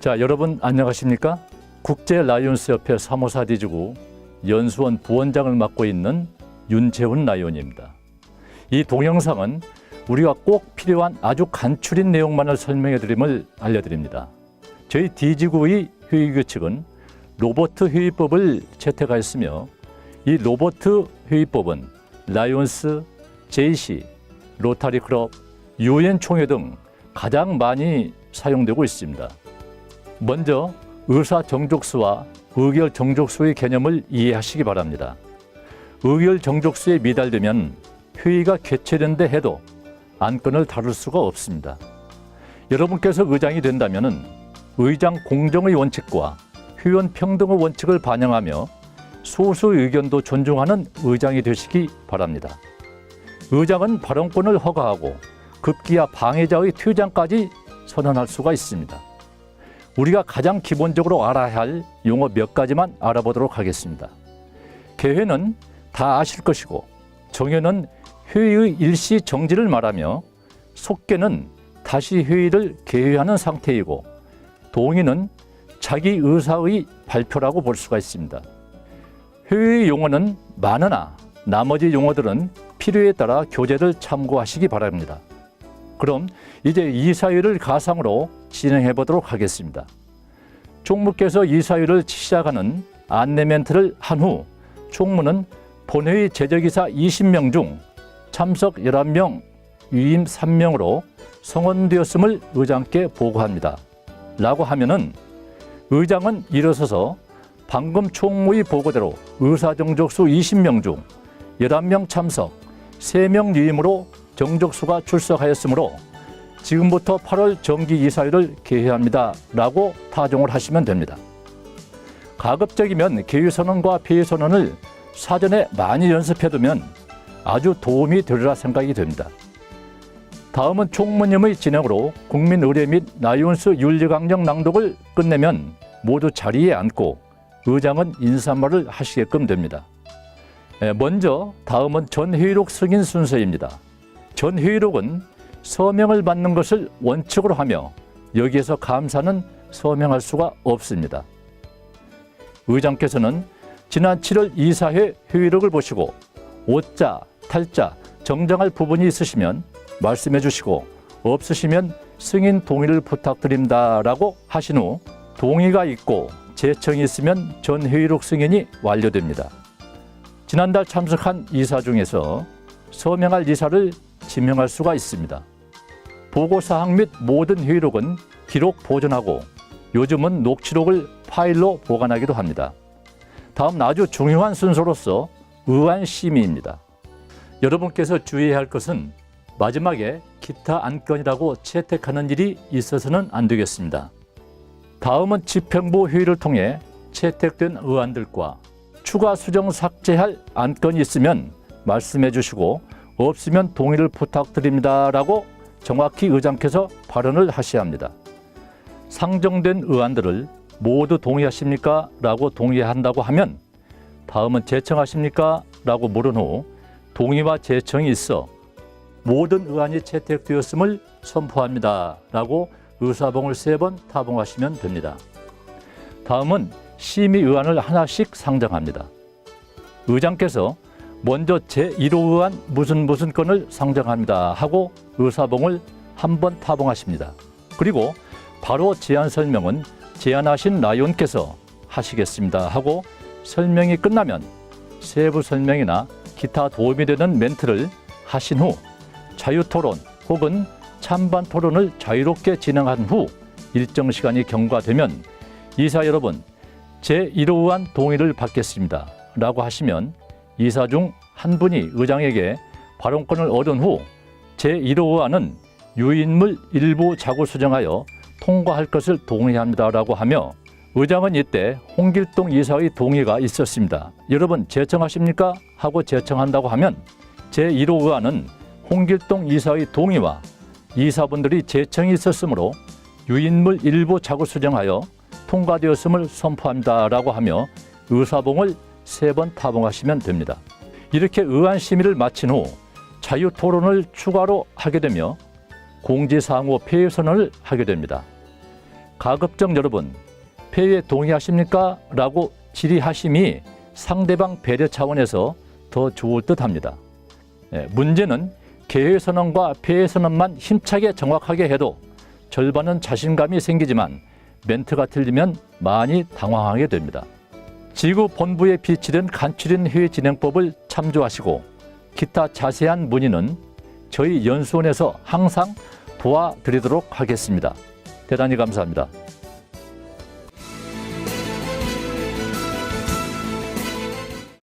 자, 여러분 안녕하십니까? 국제 라이온스 협회 사무사 디지구 연수원 부원장을 맡고 있는 윤재훈 라이온입니다. 이 동영상은 우리가 꼭 필요한 아주 간추린 내용만을 설명해 드림을 알려드립니다. 저희 디지구의 회의 규칙은 로버트 회의법을 채택하였으며 이 로버트 회의법은 라이온스, JC, 로타리 클럽, 유엔 총회 등 가장 많이 사용되고 있습니다. 먼저 의사 정족수와 의결 정족수의 개념을 이해하시기 바랍니다. 의결 정족수에 미달되면 회의가 개최된다 해도 안건을 다룰 수가 없습니다. 여러분께서 의장이 된다면 의장 공정의 원칙과 회원 평등의 원칙을 반영하며 소수 의견도 존중하는 의장이 되시기 바랍니다. 의장은 발언권을 허가하고 급기야 방해자의 퇴장까지 선언할 수가 있습니다. 우리가 가장 기본적으로 알아야 할 용어 몇 가지만 알아보도록 하겠습니다. 개회는 다 아실 것이고 정회는 회의의 일시 정지를 말하며 속개는 다시 회의를 개회하는 상태이고 동의는 자기 의사의 발표라고 볼 수가 있습니다. 회의 용어는 많으나 나머지 용어들은 필요에 따라 교재를 참고하시기 바랍니다. 그럼 이제 이사회를 가상으로 진행해 보도록 하겠습니다. 총무께서 이사회를 시작하는 안내 멘트를 한 후 총무는 본회의 제적이사 20명 중 참석 11명, 위임 3명으로 성원되었음을 의장께 보고합니다. 라고 하면은 의장은 일어서서 방금 총무의 보고대로 의사정족수 20명 중 11명 참석, 3명 위임으로 정족수가 출석하였으므로 지금부터 8월 정기 이사회를 개회합니다. 라고 타종을 하시면 됩니다. 가급적이면 개회 선언과 폐회 선언을 사전에 많이 연습해두면 아주 도움이 되리라 생각이 됩니다. 다음은 총무님의 진행으로 국민 의례 및 나이온스 윤리강령 낭독을 끝내면 모두 자리에 앉고 의장은 인사말을 하시게끔 됩니다. 예, 먼저 다음은 전회의록 승인 순서입니다. 전회의록은 서명을 받는 것을 원칙으로 하며 여기에서 감사는 서명할 수가 없습니다. 의장께서는 지난 7월 이사회 회의록을 보시고 오자, 탈자, 정정할 부분이 있으시면 말씀해 주시고 없으시면 승인 동의를 부탁드립니다라고 하신 후 동의가 있고 제청이 있으면 전 회의록 승인이 완료됩니다. 지난달 참석한 이사 중에서 서명할 이사를 지명할 수가 있습니다. 보고사항 및 모든 회의록은 기록 보존하고 요즘은 녹취록을 파일로 보관하기도 합니다. 다음 아주 중요한 순서로서 의안 심의입니다. 여러분께서 주의해야 할 것은 마지막에 기타 안건이라고 채택하는 일이 있어서는 안 되겠습니다. 다음은 집행부 회의를 통해 채택된 의안들과 추가 수정 삭제할 안건이 있으면 말씀해 주시고 없으면 동의를 부탁드립니다라고 정확히 의장께서 발언을 하셔야 합니다. 상정된 의안들을 모두 동의하십니까? 라고 동의한다고 하면 다음은 제청하십니까? 라고 물은 후 동의와 제청이 있어 모든 의안이 채택되었음을 선포합니다. 라고 의사봉을 세 번 타봉하시면 됩니다. 다음은 심의 의안을 하나씩 상정합니다. 의장께서 먼저 제1호 의안 무슨 무슨 건을 상정합니다 하고 의사봉을 한 번 타봉하십니다. 그리고 바로 제안 설명은 제안하신 라이온께서 하시겠습니다 하고 설명이 끝나면 세부 설명이나 기타 도움이 되는 멘트를 하신 후 자유 토론 혹은 찬반 토론을 자유롭게 진행한 후 일정 시간이 경과되면 이사 여러분 제1호 의안 동의를 받겠습니다 라고 하시면 이사 중 한 분이 의장에게 발언권을 얻은 후 제1호 의안은 유인물 일부 자구 수정하여 통과할 것을 동의합니다라고 하며 의장은 이때 홍길동 이사의 동의가 있었습니다. 여러분 제청하십니까? 하고 제청한다고 하면 제1호 의안은 홍길동 이사의 동의와 이사분들이 제청이 있었으므로 유인물 일부 자구 수정하여 통과되었음을 선포합니다라고 하며 의사봉을 세 번 타봉하시면 됩니다. 이렇게 의안 심의를 마친 후 자유 토론을 추가로 하게 되며 공지사항 후 폐회 선언을 하게 됩니다. 가급적 여러분 폐회에 동의하십니까? 라고 질의하심이 상대방 배려 차원에서 더 좋을 듯 합니다. 예, 문제는 개회 선언과 폐회 선언만 힘차게 정확하게 해도 절반은 자신감이 생기지만 멘트가 틀리면 많이 당황하게 됩니다. 지구 본부에 비치된 간추린 회의 진행법을 참조하시고 기타 자세한 문의는 저희 연수원에서 항상 도와드리도록 하겠습니다. 대단히 감사합니다.